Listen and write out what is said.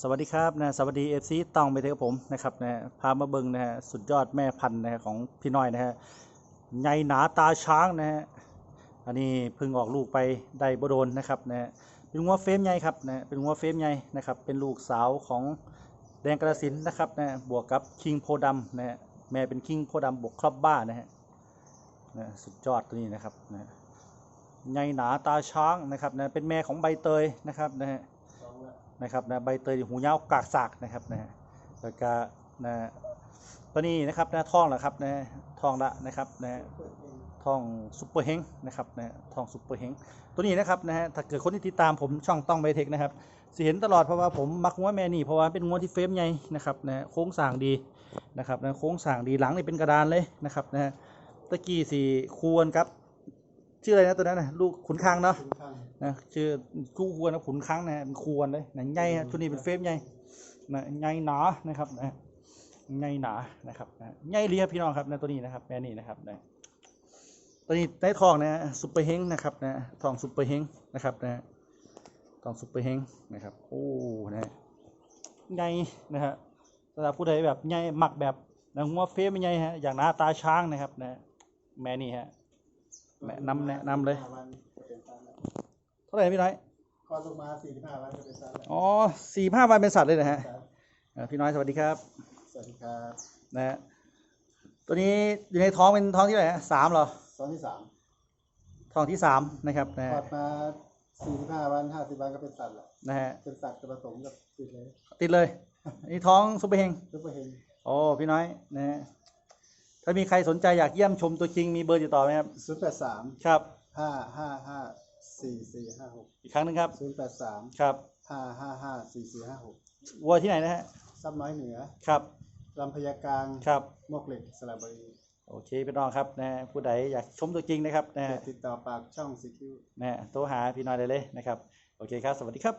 สวัสดีครับนะสวัสดีเอฟซีตองไปเถอะผมนะครับนะพามาเบิงนะฮะสุดยอดแม่พันธุ์นะฮะของพี่น้อยนะฮะใหญ่หนาตาช้างนะฮะอันนี้เพิ่งออกลูกไปได้บโดนนะครับนะฮะเป็นงัวเฟมใหญ่ครับนะเป็นงัวเฟมใหญ่นะครับเป็นลูกสาวของแดงกระสินนะครับนะบวกกับคิงโพดำนะฮะแม่เป็นคิงโพดำบวกครอบบ้านะฮะนะสุดยอดตัวนี้นะครับนะใหญ่หนาตาช้างนะครับนะเป็นแม่ของใบเตยนะครับนะฮะ นะครับนะใบเตยหูยาวกากสากนะครับนะฮะแล้วก็นะตัวนี้นะครับนะทองล้วครับนะทองละนะครับนะทองซุปเปอร์เฮงนะครับนะทองซุปเปอร์เฮงตัวนี้นะครับนะฮะถ้าเกิดคนที่ติดตามผมช่องต้องไบเทคนะครับสิเห็นตลอดเพราะว่าผมมักงัวแม่นี่เพราะว่าเป็นงัวที่เฟรมใหญ่นะครับนะโค้งสร้างดีนะครับนะโค้งสร้างดีหลังนี่เป็นกระดานเลยนะครับนะฮะตะกี้สีควรครับ ชื่ออะไรนะตัวนั้นนะลูกขุนคางเนาะนะชื่อคู่ควรนะขุนครั้งนะเป็นควรเลยนะใหญ่ฮะตัวนี้เป็นเฟรมใหญ่นะใหญ่หนานะครับนะใหญ่หนานะครับนะใหญ่เรียบพี่น้องครับนะตัวนี้นะครับแม่นี่นะครับนะตัวนี้ได้ทองนะซุปเปอร์เฮงนะครับนะทองซุปเปอร์เฮงนะครับนะทองซุปเปอร์เฮงนะครับ โอ้นะใหญ่นะฮะสำหรับผู้ใดแบบใหญ่หมักแบบนะหัวเฟรมใหญ่ฮะอย่างหน้าตาช้างนะครับนะแม่นี่ฮะ แนะนำแนะนำเลยวันจะเป็นตันแล้วเท่าไหร่พี่น้อยคลอดลงมาสี่สิบห้าวันจะเป็นตันแล้วอ๋อสี่ห้าวันเป็นสัตว์เลยนะฮะอ่าพี่น้อยสวัสดีครับสวัสดีครับนะฮะตัวนี้อยู่ในท้องเป็นท้องที่เท่าไหร่ฮะสามเหรอตอนที่สามท้องที่สามนะครับนะคลอฮะดมาสี่สิบห้าวันห้าสิบวันก็เป็นสัตว์แล้วนะฮะเป็นสัตว์จะผสมกับติดเลยติดเลยอันนี่ท้องซุปเปอร์เฮงซุปเปอร์เฮงโอ้พี่น้อยนะฮะ ถ้ามีใครสนใจอยากเยี่ยมชมตัวจริงมีเบอร์ติดต่อไหมครับศูนย์แปดสามครับห้าห้าห้าสี่สี่ห้าหกอีกครั้งหนึงครับศูนย์แปดสามครับห้าห้าห้าสี่สี่ห้าหกวัวที่ไหนนะฮะซับน้อยเหนือครับลำพญากลางครับ มวกเหล็กสระบุรีโอเคพี่น้องครับนะฮะผู้ใดอยากชมตัวจริงนะครับนะฮะติดต่อปากช่องซีคิวนะฮะโทรหาพี่น้อยได้เลยนะครับ โอเคครับ สวัสดีครับ